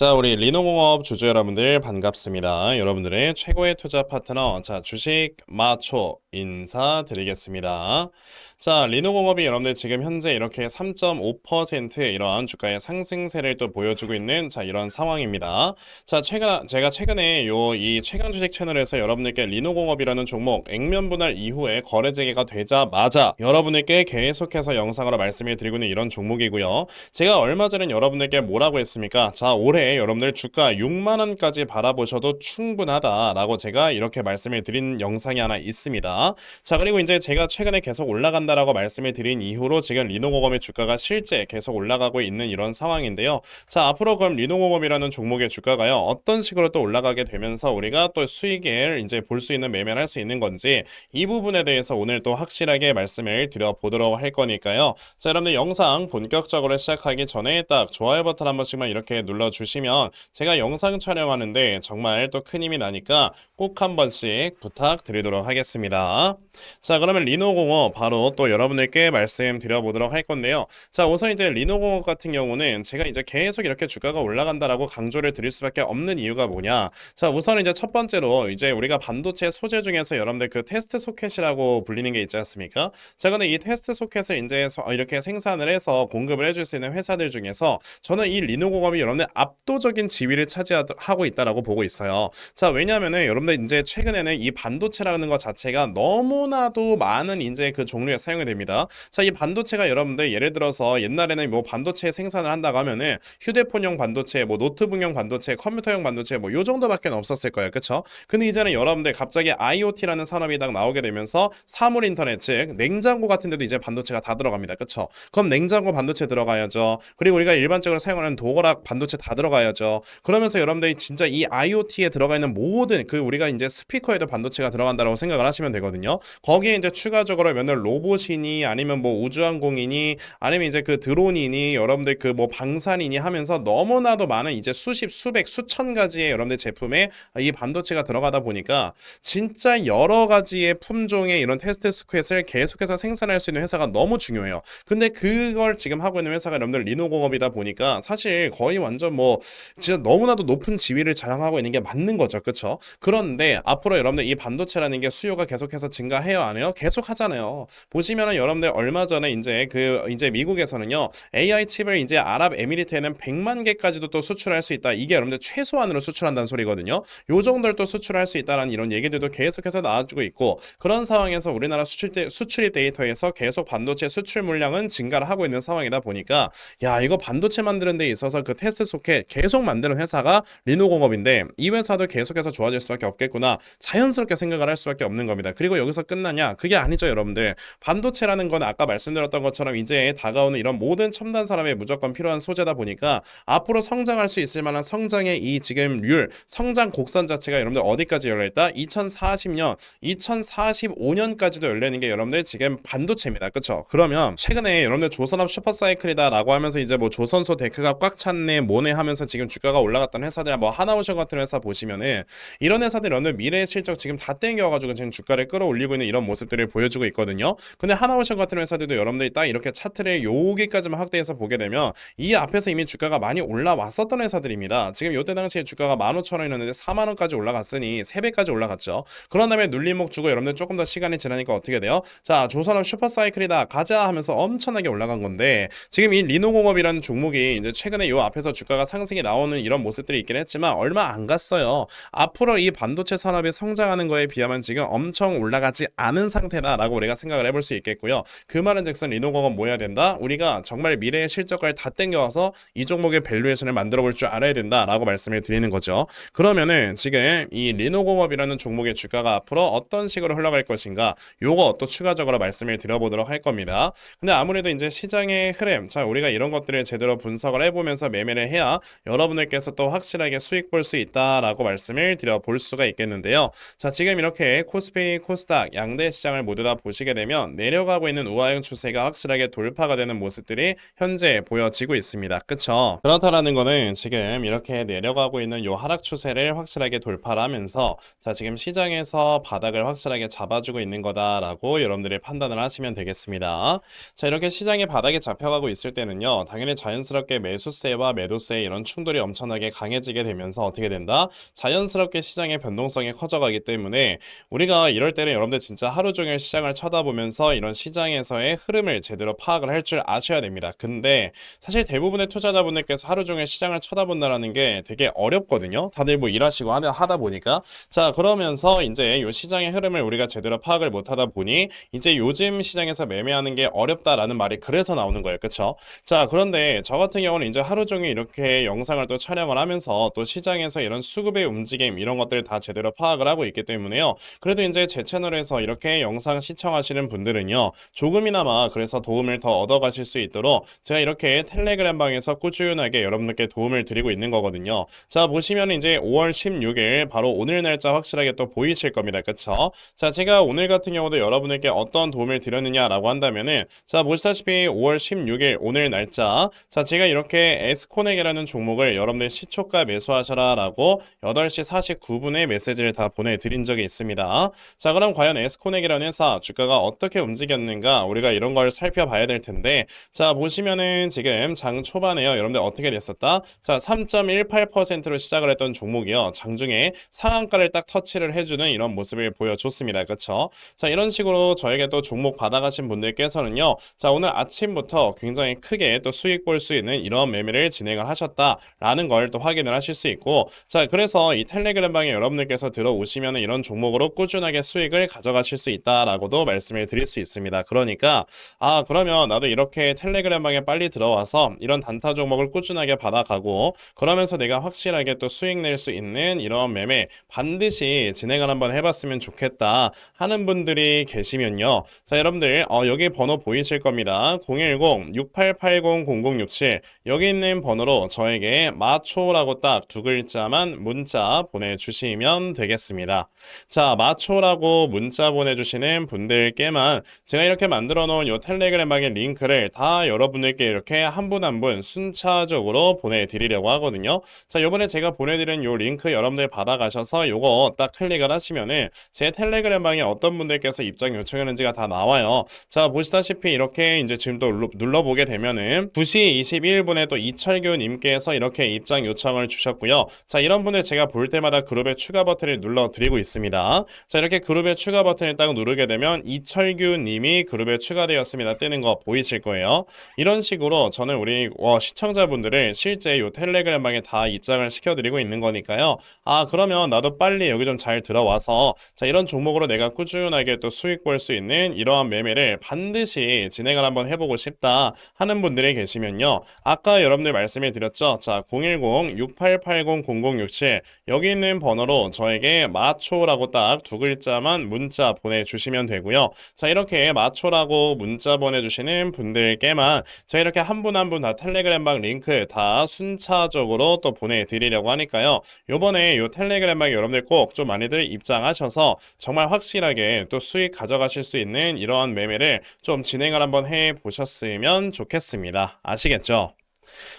자, 우리 리노공업 주주 여러분들 반갑습니다. 여러분들의 최고의 투자 파트너, 자, 주식 마초 인사드리겠습니다. 자, 리노공업이 여러분들 지금 현재 이렇게 3.5% 이러한 주가의 상승세를 또 보여주고 있는 자, 이런 상황입니다. 자, 최근, 제가 최근에 요 이 최강 주식 채널에서 여러분들께 리노공업이라는 종목 액면 분할 이후에 거래 재개가 되자마자 여러분들께 계속해서 영상으로 말씀을 드리고 있는 이런 종목이고요. 제가 얼마 전에 여러분들께 뭐라고 했습니까? 자, 올해 여러분들 주가 6만 원까지 바라보셔도 충분하다라고 제가 이렇게 말씀을 드린 영상이 하나 있습니다. 자, 그리고 이제 제가 최근에 계속 올라간다라고 말씀을 드린 이후로 지금 리노공업의 주가가 실제 계속 올라가고 있는 이런 상황인데요. 자, 앞으로 그럼 리노공업이라는 종목의 주가가요. 어떤 식으로 또 올라가게 되면서 우리가 또 수익을 이제 볼 수 있는 매매를 할 수 있는 건지 이 부분에 대해서 오늘 또 확실하게 말씀을 드려보도록 할 거니까요. 자, 여러분들 영상 본격적으로 시작하기 전에 딱 좋아요 버튼 한 번씩만 이렇게 눌러주시 면 제가 영상 촬영하는데 정말 또 큰 힘이 나니까 꼭 한 번씩 부탁드리도록 하겠습니다. 자, 그러면 리노공업 바로 또 여러분들께 말씀드려보도록 할 건데요. 자, 우선 이제 리노공업 같은 경우는 제가 이제 계속 이렇게 주가가 올라간다라고 강조를 드릴 수밖에 없는 이유가 뭐냐. 자, 우선 이제 첫 번째로 이제 우리가 반도체 소재 중에서 여러분들 그 테스트 소켓이라고 불리는 게 있지 않습니까? 자, 근데 이 테스트 소켓을 이제 서- 이렇게 생산을 해서 공급을 해줄 수 있는 회사들 중에서 저는 이 리노공업이 여러분들 압도적인 지위를 차지하고 있다라고 보고 있어요. 자, 왜냐하면은 여러분들 이제 최근에는 이 반도체라는 것 자체가 너무나도 많은 이제 그 종류에 사용이 됩니다. 자, 이 반도체가 여러분들 예를 들어서 옛날에는 뭐 반도체 생산을 한다고 하면은 휴대폰용 반도체, 뭐 노트북용 반도체, 컴퓨터용 반도체 뭐 요 정도밖에 없었을 거예요. 그쵸? 근데 이제는 여러분들 갑자기 IoT라는 산업이 딱 나오게 되면서 사물 인터넷 즉 냉장고 같은 데도 이제 반도체가 다 들어갑니다. 그쵸? 그럼 냉장고 반도체 들어가야죠. 그리고 우리가 일반적으로 사용하는 도어락 반도체 다 들어가 야죠. 그러면서 여러분들이 진짜 이 IoT에 들어가 있는 모든 그 우리가 이제 스피커에도 반도체가 들어간다고 생각을 하시면 되거든요. 거기에 이제 추가적으로 면은 로봇이니 아니면 뭐 우주항공이니 아니면 이제 그 드론이니 여러분들 그 뭐 방산이니 하면서 너무나도 많은 이제 수십 수백 수천 가지의 여러분들 제품에 이 반도체가 들어가다 보니까 진짜 여러 가지의 품종의 이런 테스트 스크렛을 계속해서 생산할 수 있는 회사가 너무 중요해요. 근데 그걸 지금 하고 있는 회사가 여러분들 리노공업이다 보니까 사실 거의 완전 뭐 진짜 너무나도 높은 지위를 자랑하고 있는 게 맞는 거죠. 그렇죠? 그런데 앞으로 여러분들 이 반도체라는 게 수요가 계속해서 증가해요, 안 해요? 계속 하잖아요. 보시면은 여러분들 얼마 전에 이제 그 이제 미국에서는요. AI 칩을 이제 아랍에미리트에는 100만 개까지도 또 수출할 수 있다. 이게 여러분들 최소한으로 수출한다는 소리거든요. 요 정도를 또 수출할 수 있다라는 이런 얘기들도 계속해서 나와주고 있고 그런 상황에서 우리나라 수출 데, 수출입 데이터에서 계속 반도체 수출 물량은 증가를 하고 있는 상황이다 보니까 야 이거 반도체 만드는 데 있어서 그 테스트 소켓 계속 만드는 회사가 리노공업인데 이 회사도 계속해서 좋아질 수밖에 없겠구나 자연스럽게 생각을 할 수밖에 없는 겁니다. 그리고 여기서 끝나냐? 그게 아니죠, 여러분들. 반도체라는 건 아까 말씀드렸던 것처럼 이제 다가오는 이런 모든 첨단 산업에 무조건 필요한 소재다 보니까 앞으로 성장할 수 있을 만한 성장의 이 지금 률, 성장 곡선 자체가 여러분들 어디까지 열려 있다? 2040년, 2045년까지도 열리는 게 여러분들 지금 반도체입니다. 그렇죠? 그러면 최근에 여러분들 조선업 슈퍼사이클이다라고 하면서 이제 뭐 조선소 데크가 꽉 찼네 뭐네 하면서 지금 주가가 올라갔던 회사들 뭐 하나오션 같은 회사 보시면은 이런 회사들이 여러분들 미래의 실적 지금 다 땡겨가지고 지금 주가를 끌어올리고 있는 이런 모습들을 보여주고 있거든요. 근데 하나오션 같은 회사들도 여러분들이 딱 이렇게 차트를 여기까지만 확대해서 보게 되면 이 앞에서 이미 주가가 많이 올라왔었던 회사들입니다. 지금 이때 당시에 주가가 15,000원이었는데 4만 원까지 올라갔으니 3배까지 올라갔죠. 그런 다음에 눌림목 주고 여러분들 조금 더 시간이 지나니까 어떻게 돼요? 자, 조선업 슈퍼사이클이다 가자 하면서 엄청나게 올라간 건데 지금 이 리노공업이라는 종목이 이제 최근에 요 앞에서 주가가 상승 이 나오는 이런 모습들이 있긴 했지만 얼마 안 갔어요. 앞으로 이 반도체 산업이 성장하는 거에 비하면 지금 엄청 올라가지 않은 상태다라고 우리가 생각을 해볼 수 있겠고요. 그 말은즉슨 리노공업 뭐 해야 된다? 우리가 정말 미래의 실적을 다 땡겨와서 이 종목의 밸류에이션을 만들어 볼 줄 알아야 된다라고 말씀을 드리는 거죠. 그러면은 지금 이 리노공업이라는 종목의 주가가 앞으로 어떤 식으로 흘러갈 것인가 요거 또 추가적으로 말씀을 드려보도록 할 겁니다. 근데 아무래도 이제 시장의 흐름, 자 우리가 이런 것들을 제대로 분석을 해보면서 매매를 해야 여러분들께서 또 확실하게 수익 볼 수 있다라고 말씀을 드려 볼 수가 있겠는데요. 자 지금 이렇게 코스피, 코스닥 양대 시장을 모두 다 보시게 되면 내려가고 있는 우하형 추세가 확실하게 돌파가 되는 모습들이 현재 보여지고 있습니다. 그쵸? 그렇다라는 거는 지금 이렇게 내려가고 있는 요 하락 추세를 확실하게 돌파를 하면서 자 지금 시장에서 바닥을 확실하게 잡아주고 있는 거다라고 여러분들이 판단을 하시면 되겠습니다. 자 이렇게 시장의 바닥에 잡혀가고 있을 때는요 당연히 자연스럽게 매수세와 매도세 이런 충돌이 엄청나게 강해지게 되면서 어떻게 된다? 자연스럽게 시장의 변동성이 커져가기 때문에 우리가 이럴 때는 여러분들 진짜 하루 종일 시장을 쳐다보면서 이런 시장에서의 흐름을 제대로 파악을 할 줄 아셔야 됩니다. 근데 사실 대부분의 투자자분들께서 하루 종일 시장을 쳐다본다라는 게 되게 어렵거든요. 다들 뭐 일하시고 하다, 보니까 자 그러면서 이제 이 시장의 흐름을 우리가 제대로 파악을 못하다 보니 이제 요즘 시장에서 매매하는 게 어렵다라는 말이 그래서 나오는 거예요. 그쵸? 자 그런데 저 같은 경우는 이제 하루 종일 이렇게 영상을 또 촬영을 하면서 또 시장에서 이런 수급의 움직임 이런 것들 다 제대로 파악을 하고 있기 때문에요. 그래도 이제 제 채널에서 이렇게 영상 시청하시는 분들은요. 조금이나마 그래서 도움을 더 얻어 가실 수 있도록 제가 이렇게 텔레그램 방에서 꾸준하게 여러분들께 도움을 드리고 있는 거거든요. 자 보시면 이제 5월 16일 바로 오늘 날짜 확실하게 또 보이실 겁니다. 그쵸? 자 제가 오늘 같은 경우도 여러분에게 어떤 도움을 드렸느냐라고 한다면은 자 보시다시피 5월 16일 오늘 날짜 자 제가 이렇게 에스코넥이라는 종 목을 여러분들 시초가 매수하셔라 라고 8시 49분에 메시지를 다 보내드린 적이 있습니다. 자 그럼 과연 에스코넥이라는 회사 주가가 어떻게 움직였는가 우리가 이런 걸 살펴봐야 될 텐데 자 보시면은 지금 장 초반에요. 여러분들 어떻게 됐었다? 자 3.18%로 시작을 했던 종목이요. 장중에 상한가를 딱 터치를 해주는 이런 모습을 보여줬습니다. 그쵸? 자 이런 식으로 저에게 또 종목 받아가신 분들께서는요. 자 오늘 아침부터 굉장히 크게 또 수익 볼 수 있는 이런 매매를 진행을 하셨다 라는 걸 또 확인을 하실 수 있고 자 그래서 이 텔레그램 방에 여러분들께서 들어오시면 이런 종목으로 꾸준하게 수익을 가져가실 수 있다라고도 말씀을 드릴 수 있습니다. 그러니까 아 그러면 나도 이렇게 텔레그램 방에 빨리 들어와서 이런 단타 종목을 꾸준하게 받아가고 그러면서 내가 확실하게 또 수익 낼 수 있는 이런 매매 반드시 진행을 한번 해봤으면 좋겠다 하는 분들이 계시면요. 자 여러분들 어, 여기 번호 보이실 겁니다. 010-6880-0067 여기 있는 번호로 저에게 마초라고 딱 두 글자만 문자 보내주시면 되겠습니다 자 마초라고 문자 보내주시는 분들께만 제가 이렇게 만들어 놓은 요 텔레그램 방의 링크를 다 여러분들께 이렇게 한분 한분 순차적으로 보내드리려고 하거든요. 자, 요번에 제가 보내드린 요 링크 여러분들 받아가셔서 요거 딱 클릭을 하시면은 제 텔레그램 방에 어떤 분들께서 입장 요청했는지가 다 나와요. 자, 보시다시피 이렇게 이제 지금 또 눌러- 눌러보게 되면은 2시 21분에 또 이철규 님께서 이렇게 입장 요청을 주셨고요. 자, 이런 분들 제가 볼 때마다 그룹에 추가 버튼을 눌러 드리고 있습니다. 자, 이렇게 그룹에 추가 버튼을 딱 누르게 되면 이철규 님이 그룹에 추가되었습니다. 뜨는 거 보이실 거예요. 이런 식으로 저는 우리 어, 시청자분들을 실제 요 텔레그램 방에 다 입장을 시켜드리고 있는 거니까요. 아, 그러면 나도 빨리 여기 좀 잘 들어와서 자, 이런 종목으로 내가 꾸준하게 또 수익 볼 수 있는 이러한 매매를 반드시 진행을 한번 해보고 싶다 하는 분들이 계시면요. 아까 여러분들 말씀해 드렸죠. 자, 010-6880-0067 여기 있는 번호로 저에게 마초라고 딱 두 글자만 문자 보내주시면 되고요. 자, 이렇게 마초라고 문자 보내주시는 분들께만 제가 이렇게 한 분 한 분 다 텔레그램 방 링크 다 순차적으로 또 보내드리려고 하니까요. 요번에 요 텔레그램 방 여러분들 꼭 좀 많이들 입장하셔서 정말 확실하게 또 수익 가져가실 수 있는 이러한 매매를 좀 진행을 한번 해 보셨으면 좋겠습니다. 아시겠죠?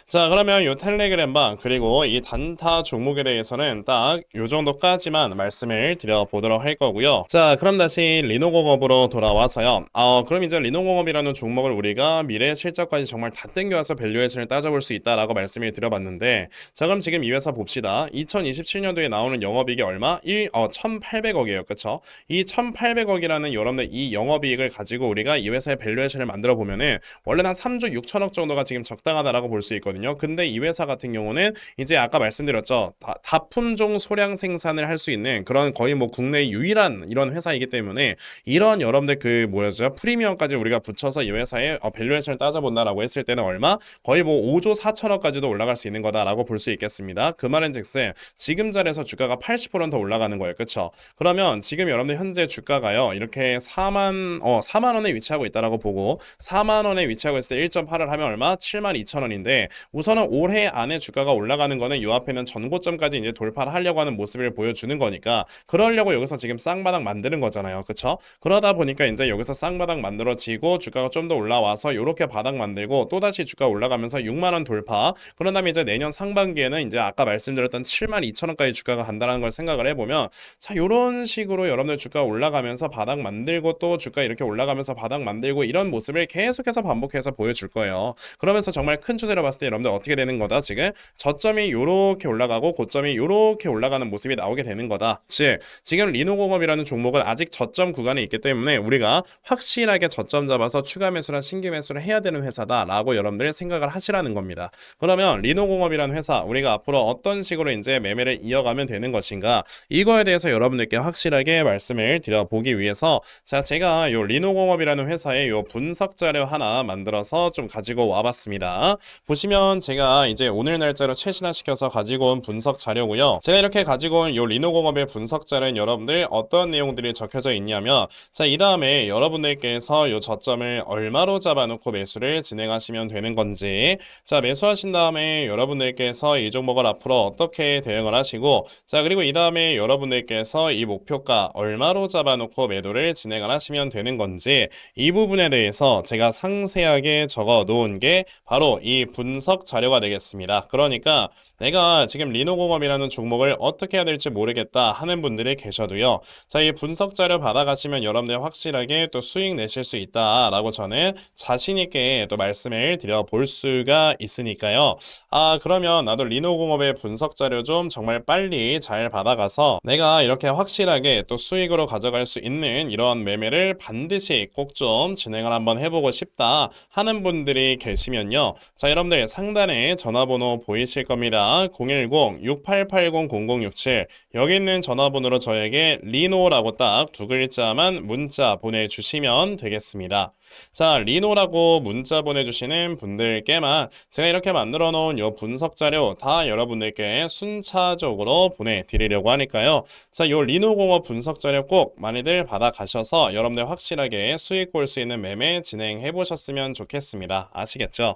자, 그러면 요 텔레그램 방 그리고 이 단타 종목에 대해서는 딱 요 정도까지만 말씀을 드려보도록 할 거고요. 자, 그럼 다시 리노공업으로 돌아와서요. 어, 그럼 이제 리노공업이라는 종목을 우리가 미래 실적까지 정말 다 땡겨와서 밸류에이션을 따져볼 수 있다라고 말씀을 드려봤는데 자, 그럼 지금 이 회사 봅시다. 2027년도에 나오는 영업이익이 얼마? 1, 어, 1,800억이에요. 그쵸? 이 1,800억이라는 여러분들 이 영업이익을 가지고 우리가 이 회사의 밸류에이션을 만들어 보면은 원래는 한 3조 6천억 정도가 지금 적당하다라고 볼 수 있거든요. 근데 이 회사 같은 경우는 이제 아까 말씀드렸죠. 다, 다품종 소량 생산을 할 수 있는 그런 거의 뭐 국내 유일한 이런 회사이기 때문에 이런 여러분들 그 뭐였죠? 프리미엄까지 우리가 붙여서 이 회사의 어, 밸류에이션을 따져본다라고 했을 때는 얼마? 거의 뭐 5조 4천억까지도 올라갈 수 있는 거다라고 볼 수 있겠습니다. 그 말은즉슨 지금 자리에서 주가가 80%는 더 올라가는 거예요. 그렇죠? 그러면 지금 여러분들 현재 주가가요. 이렇게 4만 어 4만 원에 위치하고 있다라고 보고 4만 원에 위치하고 있을 때 1.8을 하면 얼마? 7만 2천 원인데 우선은 올해 안에 주가가 올라가는 거는 요 앞에는 전고점까지 이제 돌파를 하려고 하는 모습을 보여주는 거니까 그러려고 여기서 지금 쌍바닥 만드는 거잖아요. 그쵸? 그러다 보니까 이제 여기서 쌍바닥 만들어지고 주가가 좀 더 올라와서 요렇게 바닥 만들고 또다시 주가 올라가면서 6만 원 돌파 그런 다음에 이제 내년 상반기에는 이제 아까 말씀드렸던 7만 2천 원까지 주가가 간다는 걸 생각을 해보면 자 요런 식으로 여러분들 주가 올라가면서 바닥 만들고 또 주가 이렇게 올라가면서 바닥 만들고 이런 모습을 계속해서 반복해서 보여줄 거예요. 그러면서 정말 큰 추세 로 봤을 때 여러분들 어떻게 되는 거다? 지금 저점이 요렇게 올라가고 고점이 요렇게 올라가는 모습이 나오게 되는 거다. 즉 지금 리노공업이라는 종목은 아직 저점 구간에 있기 때문에 우리가 확실하게 저점 잡아서 추가 매수나 신규 매수를 해야 되는 회사다 라고 여러분들 생각을 하시라는 겁니다. 그러면 리노공업이라는 회사 우리가 앞으로 어떤 식으로 이제 매매를 이어가면 되는 것인가 이거에 대해서 여러분들께 확실하게 말씀을 드려보기 위해서 자 제가 요 리노공업이라는 회사의 요 분석 자료 하나 만들어서 좀 가지고 와봤습니다. 보시면 제가 이제 오늘 날짜로 최신화시켜서 가지고 온 분석 자료고요. 제가 이렇게 가지고 온 요 리노공업의 분석 자료는 여러분들 어떤 내용들이 적혀져 있냐면 자 이 다음에 여러분들께서 요 저점을 얼마로 잡아놓고 매수를 진행하시면 되는 건지 자 매수하신 다음에 여러분들께서 이 종목을 앞으로 어떻게 대응을 하시고 자 그리고 이 다음에 여러분들께서 이 목표가 얼마로 잡아놓고 매도를 진행을 하시면 되는 건지 이 부분에 대해서 제가 상세하게 적어 놓은 게 바로 이 분석 자료가 되겠습니다. 그러니까 내가 지금 리노공업이라는 종목을 어떻게 해야 될지 모르겠다 하는 분들이 계셔도요. 자, 이 분석 자료 받아가시면 여러분들 확실하게 또 수익 내실 수 있다라고 저는 자신 있게 또 말씀을 드려 볼 수가 있으니까요. 아, 그러면 나도 리노공업의 분석 자료 좀 정말 빨리 잘 받아가서 내가 이렇게 확실하게 또 수익으로 가져갈 수 있는 이런 매매를 반드시 꼭 좀 진행을 한번 해보고 싶다 하는 분들이 계시면요. 자, 여러분 들 상단에 전화번호 보이실 겁니다. 010-6880-0067 여기 있는 전화번호로 저에게 리노라고 딱 두 글자만 문자 보내주시면 되겠습니다. 자, 리노라고 문자 보내주시는 분들께만 제가 이렇게 만들어 놓은 요 분석 자료 다 여러분들께 순차적으로 보내드리려고 하니까요. 자, 요 리노공업 분석 자료 꼭 많이들 받아가셔서 여러분들 확실하게 수익 볼 수 있는 매매 진행해 보셨으면 좋겠습니다. 아시겠죠?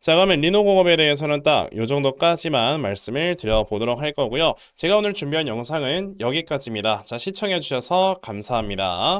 자, 그러면 리노공업에 대해서는 딱요 정도까지만 말씀을 드려보도록 할 거고요. 제가 오늘 준비한 영상은 여기까지입니다. 자, 시청해 주셔서 감사합니다.